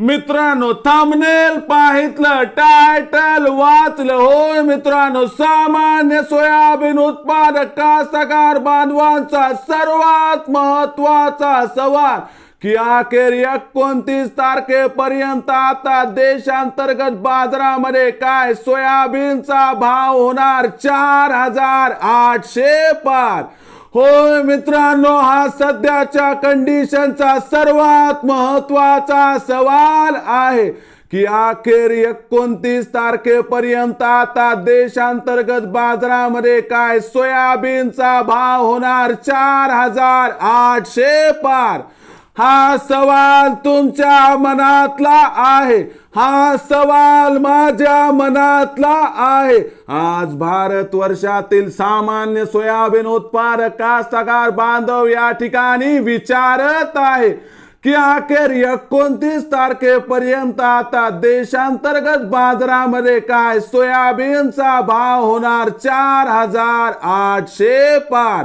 मित्रांनो थांबनेल पाहितलं टायटल वाचलं. होय मित्रांनो सामान्य सोयाबीन उत्पादक कास्तकार बांधवांचा सर्वात महत्त्वाचा सवाल की अखेर एकोणतीस तारखेपर्यंत आता देशांतर्गत बाजारामध्ये काय सोयाबीनचा भाव होणार? चार हजार आठशे पार होय मित्रांनो हा सध्याच्या कंडिशनचा सर्वात महत्त्वाचा सवाल आहे की अखेर एकोणतीस तारखेपर्यंत आता देशांतर्गत बाजारामध्ये काय सोयाबीनचा भाव होणार? चार हजार आठशे पार. हा सवाल तुमच्या मनातला आहे. हा सवाल माझ्या मनातला आहे. आज भारत वर्षातील सामान्य सोयाबीन उत्पादक कास्तकार बांधव या ठिकाणी विचारत आहे की अखेर एकोणतीस तारखेपर्यंत आता देशांतर्गत बाजारामध्ये काय? सोयाबीनचा भाव होणार चार हजार आठशे पार.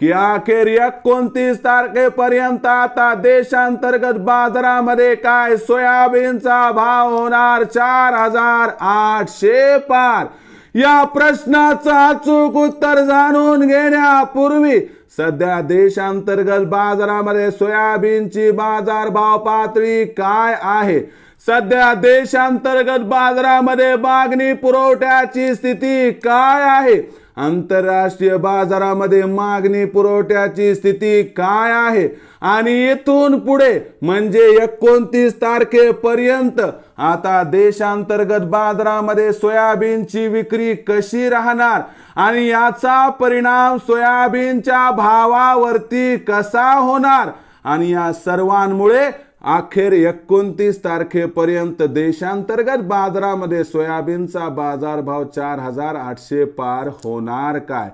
की अखेर एकोणतीस तारखेपर्यंत आता देशांतर्गत बाजारामध्ये काय सोयाबीनचा भाव होणार? चार हजार आठशे पार. या प्रश्नाचं अचूक उत्तर जाणून घेण्यापूर्वी सध्या देशांतर्गत बाजारामध्ये सोयाबीनची बाजारभाव पातळी काय आहे? सध्या देशांतर्गत बाजारामध्ये मागणी पुरवठ्याची स्थिती काय आहे? आंतरराष्ट्रीय बाजारामध्ये मागणी पुरवठ्याची स्थिती काय आहे? आणि इथून पुढे म्हणजे एकोणतीस तारखेपर्यंत आता देशांतर्गत बाजारामध्ये सोयाबीनची विक्री कशी राहणार? आणि याचा परिणाम सोयाबीनच्या भावावरती कसा होणार? आणि या सर्वांमुळे अखेर एकोणतीस तारखेपर्यंत देशांतर्गत बाजारामध्ये सोयाबीनचा बाजारभाव चार हजार आठशे पार होणार काय?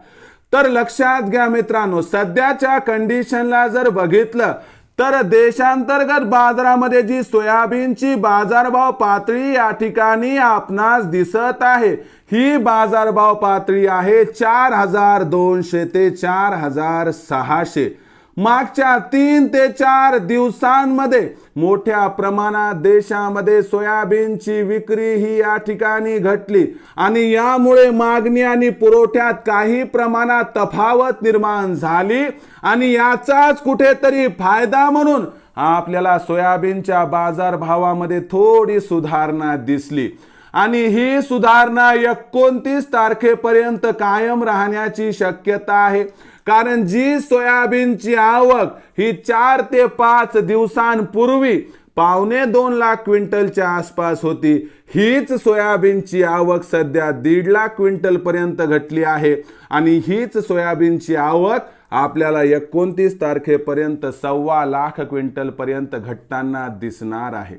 तर लक्षात घ्या मित्रांनो सध्याच्या कंडिशनला जर बघितलं तर देशांतर्गत बाजारामध्ये जी सोयाबीनची बाजारभाव पातळी या ठिकाणी आपणास दिसत आहे ही बाजारभाव पातळी आहे चार हजार दोनशे ते चार हजार सहाशे. मागच्या तीन ते चार दिवसांमध्ये मोठ्या प्रमाणात देशामध्ये सोयाबीनची विक्री ही या ठिकाणी घटली. आणि यामुळे मागणी आणि पुरवठ्यात काही प्रमाणात तफावत निर्माण झाली. आणि याचाच कुठेतरी फायदा म्हणून आपल्याला सोयाबीनच्या बाजारभावामध्ये थोडी सुधारणा दिसली. आणि ही सुधारणा एकोणतीस तारखेपर्यंत कायम राहण्याची शक्यता आहे. कारण जी सोयाबीनची आवक ही चार ते पाच दिवसांपूर्वी पावणे दोन लाख क्विंटलच्या आसपास होती हीच सोयाबीनची आवक सध्या दीड लाख क्विंटल पर्यंत घटली आहे आणि हीच सोयाबीनची आवक आपल्याला एकोणतीस तारखेपर्यंत सव्वा लाख क्विंटल पर्यंत घटताना दिसणार आहे.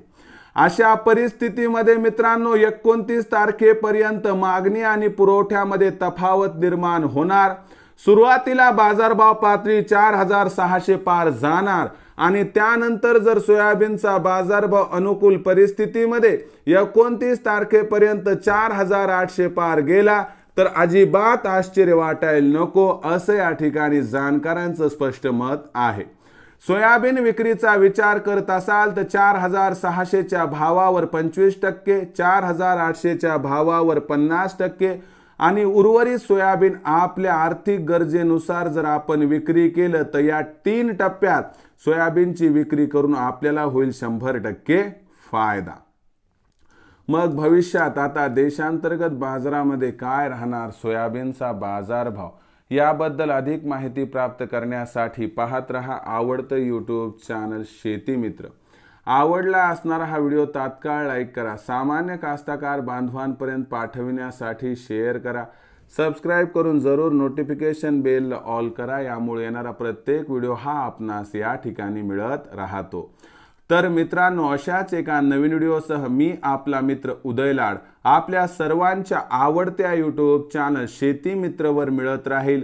अशा परिस्थितीमध्ये मित्रांनो एकोणतीस तारखेपर्यंत मागणी आणि पुरवठ्यामध्ये तफावत निर्माण होणार. सुरुवातीला बाजारभाव पातळी चार हजार सहाशे पार जाणार आणि त्यानंतर जर सोयाबीनचा बाजारभाव अनुकूल परिस्थितीमध्ये एकोणतीस तारखेपर्यंत चार हजार आठशे पार गेला तर अजिबात आश्चर्य वाटायला नको असं या ठिकाणी जाणकारांचं स्पष्ट मत आहे. सोयाबीन विक्रीचा विचार करत असाल तर चार हजार सहाशेच्या भावावर पंचवीस टक्के चार हजार आठशेच्या भावावर पन्नास टक्के आणि उर्वरित सोयाबीन आपल्या आर्थिक गरजेनुसार जर आपण विक्री केलं तर या तीन टप्प्यात सोयाबीनची विक्री करून आपल्याला होईल शंभर टक्के फायदा. मग भविष्यात आता देशांतर्गत बाजारामध्ये काय राहणार? सोयाबीनचा बाजारभाव याबद्दल अधिक माहिती प्राप्त करण्यासाठी पाहत रहा आवडतं यूट्यूब चॅनल शेती मित्र. आवडला असणारा हा व्हिडिओ तात्काळ लाईक करा. सामान्य कास्तकार बांधवांपर्यंत पाठविण्यासाठी शेअर करा. सबस्क्राईब करून जरूर नोटिफिकेशन बेल ऑल करा. यामुळे येणारा प्रत्येक व्हिडिओ हा आपणास या ठिकाणी मिळत राहतो. तर मित्रांनो अशाच एका नवीन व्हिडिओसह मी आपला मित्र उदय लाड आपल्या सर्वांच्या आवडत्या यूट्यूब चॅनल शेती मित्रवर मिळत राहील.